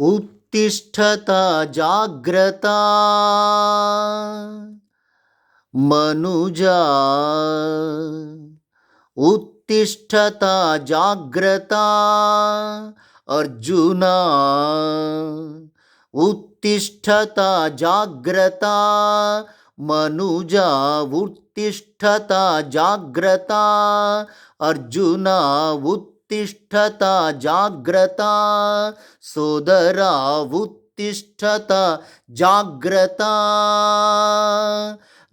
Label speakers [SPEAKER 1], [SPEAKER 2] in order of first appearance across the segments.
[SPEAKER 1] उत्तिष्ठत जाग्रता। मनुजा। उत्तिष्ठत जाग्रता। अर्जुना। उत्तिष्ठता जाग्रता। मनुजा। उत्तिष्ठत जाग्रता। अर्जुना। उत्तिष्ठत जाग्रता సోదరా ఉత్తిష్టత జాగ్రత్త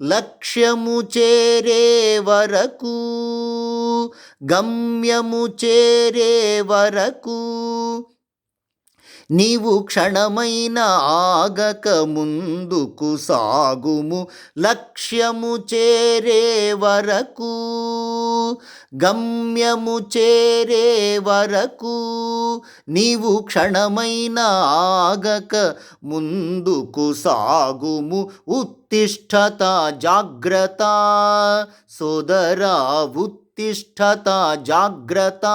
[SPEAKER 1] లక్ష్యము చేరే వరకు గమ్యము చేరే వరకు నీవు క్షణమైన ఆగక ముందుకు సాగుము లక్ష్యము చేరే వరకు గమ్యము చేరే వరకు నీవు క్షణమైన ఆగక ముందుకు సాగుము ఉత్తిష్టత జాగ్రత్త సోదరా ఉత్తిష్టత జాగ్రత్త.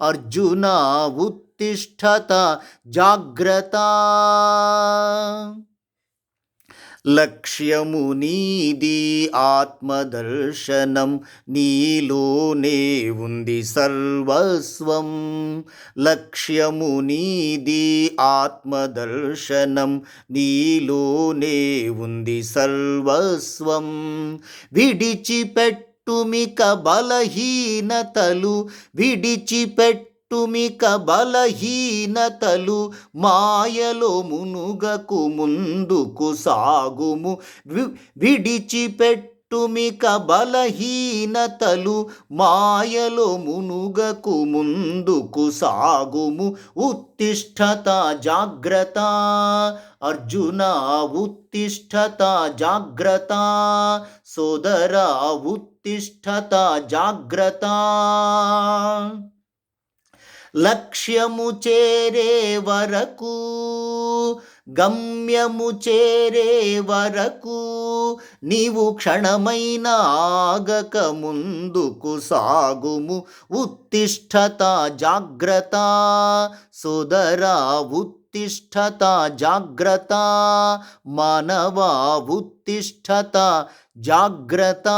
[SPEAKER 1] అర్జున ఉత్తిష్టత జాగ్రత్త. లక్ష్యము నీది ఆత్మదర్శనం నీలోనే ఉంది సర్వస్వం. లక్ష్యము నీది ఆత్మదర్శనం నీలోనే ఉంది సర్వస్వం. పెట్టుమిక బలహీనతలు విడిచిపెట్టుమిక బలహీనతలు మాయలో మునుగకు ముందుకు సాగుము. విడిచిపెట్టుమిక బలహీనతలు మాయలో మునుగకు ముందుకు సాగుము. ఉత్తిష్టత జాగ్రత్త అర్జున ఉత్తిష్టత జాగ్రత్త సోదరా ఉత్ ఉత్తిష్టత జాగ్రత్త. లక్ష్యము చేరే వరకు గమ్యము చేరే వరకు నీవు క్షణమైన ఆగక ముందుకు సాగుము. ఉత్తిష్టత జాగ్రత్త. సోదరా ఉత్తిష్టత జాగ్రత్త మానవా ఉత్తిష్టత జాగ్రత్త.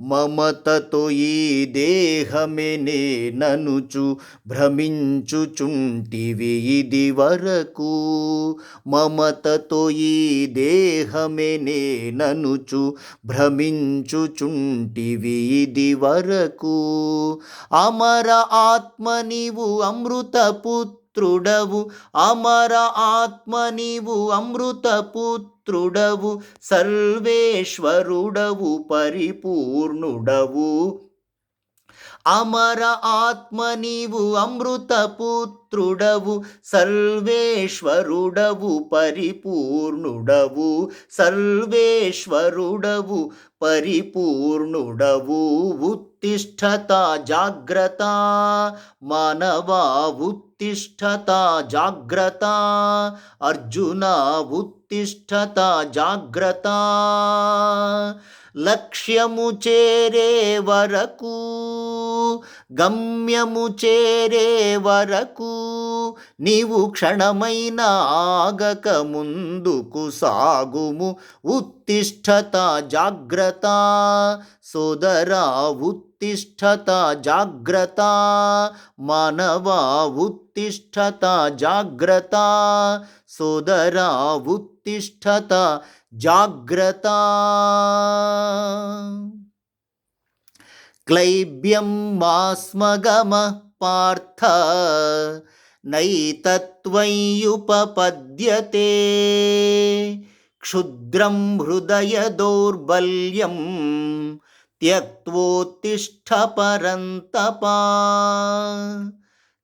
[SPEAKER 1] మమతతో ఈ దేహమే నేననుచు భ్రమించుచుంటివి ఇది వరకు మమతతో ఈ దేహమే నేననుచు భ్రమించుచుంటివి ఇది వరకు అమర ఆత్మ నీవు అమృతపుత్ర పుత్రుడవు. అమర ఆత్మ నీవు అమృత పుత్రుడవు. సర్వేశ్వరుడవు పరిపూర్ణుడవు. అమర ఆత్మ నీవు అమృత పుత్రుడవు. సర్వేశ్వరుడవు పరిపూర్ణుడవు. సర్వేశ్వరుడవు పరిపూర్ణుడవు. ఉత్తిష్టత జాగ్రత్త మానవా ఉత్తిష్టత జాగ్రత్త. అర్జున ఉత్తిష్టత జాగ్రత్త. లక్ష్యము చేరే వరకు గమ్యము చేరే వరకు నీవు క్షణమైన ఆగక ముందుకు సాగుము. ఉత్తిష్టత జాగ్రత్త. సోదరా ఉత్తిష్టత జాగ్రత్త. మానవా ఉత్తిష్టత జాగ్రత్త. సోదరా ఉత్తిష్టత జాగ్రత్త. क्लैब्यं मास्म स्मगमः पार्थ नैतत्त्वय्युपपद्यते क्षुद्रं हृदयदौर्बल्यं त्यक्त्वोत्तिष्ठपरन्तपा।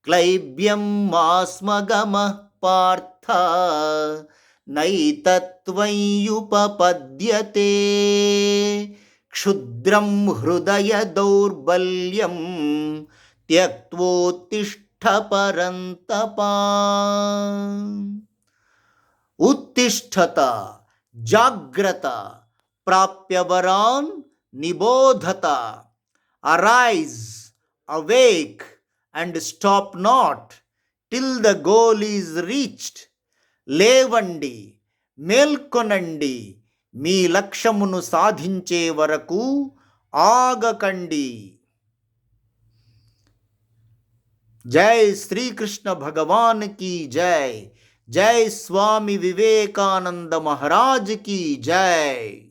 [SPEAKER 1] क्लैब्यं मास्म स्मगमः पार्थ नैतत्त्वयुपपद्यते। క్షుద్రం హృదయ దౌర్బల్యం త్యక్తోత్తిష్ట పరంతపా ఉత్తిష్టత జాగ్రత్త ప్రాప్యవరాన్ నిబోధత arise awake and stop not till the goal is reached లేవండి మేల్కొనండి మీ లక్ష్యమును సాధించే వరకు ఆగకండి. జై శ్రీకృష్ణ భగవాన్ భగవాన్కి జై. జై స్వామి వివేకానంద మహారాజ్కి జై.